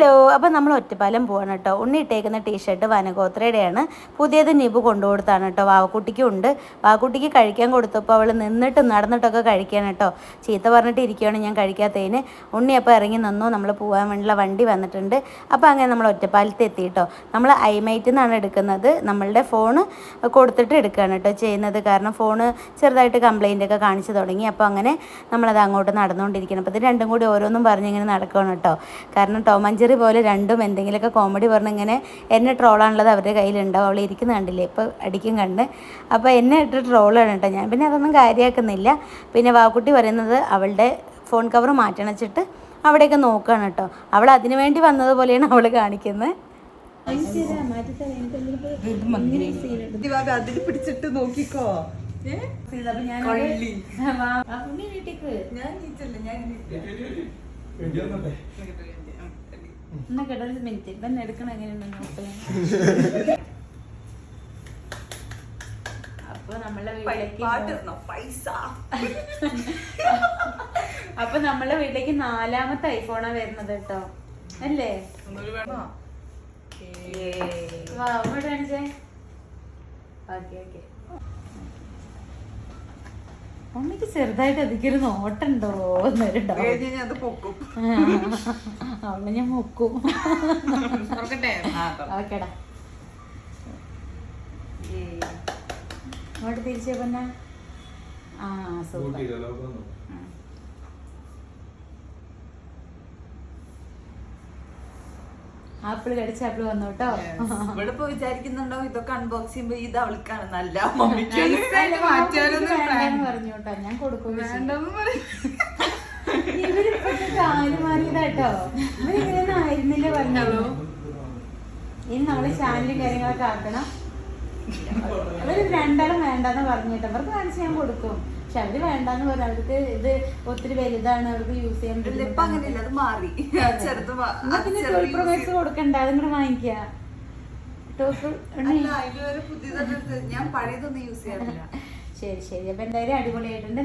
Hello അപ്പോൾ നമ്മൾ ഒറ്റപ്പാലം പോവാണ് കേട്ടോ. ഉണ്ണി ഇട്ടേക്കുന്ന ടീഷർട്ട് വനഗോത്രയുടെയാണ്. പുതിയത് നിബ് കൊണ്ടുകൊടുത്താണ് കേട്ടോ. വാവക്കുട്ടിക്കും ഉണ്ട്. വാവക്കുട്ടിക്ക് കഴിക്കാൻ കൊടുത്തപ്പോൾ അവൾ നിന്നിട്ട് നടന്നിട്ടൊക്കെ കഴിക്കാൻ കേട്ടോ. ചീത്ത പറഞ്ഞിട്ട് ഇരിക്കുകയാണ് ഞാൻ കഴിക്കാത്തതിന്. ഉണ്ണി അപ്പോൾ ഇറങ്ങി നിന്നു. നമ്മൾ പോകാൻ വേണ്ടിയുള്ള വണ്ടി വന്നിട്ടുണ്ട്. അപ്പോൾ അങ്ങനെ നമ്മൾ ഒറ്റപ്പാലത്ത് എത്തി കേട്ടോ. നമ്മൾ ഐമൈറ്റിൽ നിന്നാണ് എടുക്കുന്നത്. നമ്മളുടെ ഫോണ് കൊടുത്തിട്ട് എടുക്കുകയാണ് കേട്ടോ ചെയ്യുന്നത്. കാരണം ഫോണ് ചെറുതായിട്ട് കംപ്ലൈന്റ് ഒക്കെ കാണിച്ചു തുടങ്ങി. അപ്പോൾ അങ്ങനെ നമ്മളത് അങ്ങോട്ട് നടന്നുകൊണ്ടിരിക്കണം അപ്പോൾ ഇത് രണ്ടും കൂടി ഓരോന്നും പറഞ്ഞ് ഇങ്ങനെ നടക്കുകയാണ് കേട്ടോ. കാരണം ടോം ജെറി പോലെ രണ്ടും എന്തെങ്കിലുമൊക്കെ കോമഡി പറഞ്ഞ് ഇങ്ങനെ എന്നെ ട്രോളാണുള്ളത് അവരുടെ കയ്യിലുണ്ടാവും അവൾ ഇരിക്കുന്ന കണ്ടില്ലേ? ഇപ്പോൾ അടിക്കും കണ്ട് അപ്പോൾ എന്നെ ഇട്ട് ട്രോളാണ് കേട്ടോ ഞാൻ. പിന്നെ അതൊന്നും കാര്യമാക്കുന്നില്ല പിന്നെ വാക്കുട്ടി പറയുന്നത് അവളുടെ ഫോൺ കവർ മാറ്റണച്ചിട്ട് അവിടെയൊക്കെ നോക്കുകയാണ് കേട്ടോ അവൾ അതിനു വേണ്ടി വന്നതുപോലെയാണ് അവൾ കാണിക്കുന്നത്. പിടിച്ചിട്ട് നോക്കിക്കോ? ഞാൻ എന്നാ കേട്ടോ ഒരു മിനിറ്റ് ഇപ്പം എടുക്കണം? എങ്ങനെയുണ്ടെന്ന് നോക്കാം. അപ്പൊ നമ്മളെ വീട്ടിലേക്ക് പൈസ. അപ്പൊ നമ്മളെ വീട്ടിലേക്ക് നാലാമത്തെ ഐഫോണാ വരുന്നത് കേട്ടോ. അല്ലേ? വാ കാണിച്ചേ. ഓക്കെ ഓക്കെ മമ്മിക്ക് ചെറുതായിട്ട് അതിക്കൊരു നോട്ടുണ്ടോ എന്നൊരു അത് പൊക്കും. അവളെ ഞാൻ മുക്കും തുറക്കട്ടെ ആ, തുറ. ഓക്കേടാ അങ്ങോട്ട് തിരിച്ചേ പൊന്ന ആ സൂപ്പർ ആപ്പിൾ കടിച്ച ആപ്പിൾ വന്നു കേട്ടോ ഇവിടെ ഇപ്പൊ വിചാരിക്കുന്നുണ്ടോ? ഇതൊക്കെ അൺബോക്സ് ചെയ്യുമ്പോ ഇത് അവൾക്കാണ്. നല്ല പറഞ്ഞു കേട്ടോ. ഞാൻ കൊടുക്കും. ഇവരിപ്പോ കാൽ മാറിയതാട്ടോ. ഇവരിങ്ങനെ ആയിരുന്നില്ല പറഞ്ഞോളൂ ഇനി നമ്മൾ ചാനലും കാര്യങ്ങളൊക്കെ ആക്കണം. അവർ രണ്ടാളും വേണ്ടെന്ന് പറഞ്ഞു കേട്ടോ അവർക്ക് കാണിച്ച് ഞാൻ കൊടുക്കും. പക്ഷെ അവർ വേണ്ടെന്ന് പറഞ്ഞു അവർക്ക് ഇത് ഒത്തിരി വലുതാണ് അവർക്ക് യൂസ് ചെയ്യാൻ പിന്നെ use പ്രൊമേഴ്സ് ചെയ്യും. കൊടുക്കണ്ട അതും കൂടെ വാങ്ങിക്ക. ടോപ്പ് അല്ല ഇതുവരെ പുതിയതൊന്നും എടുത്ത് ഞാൻ പഴയതൊന്നും യൂസ് ചെയ്യാറില്ല. ശരി ശരി. അപ്പൊ എന്തായാലും അടിപൊളിയായിട്ടുണ്ട്.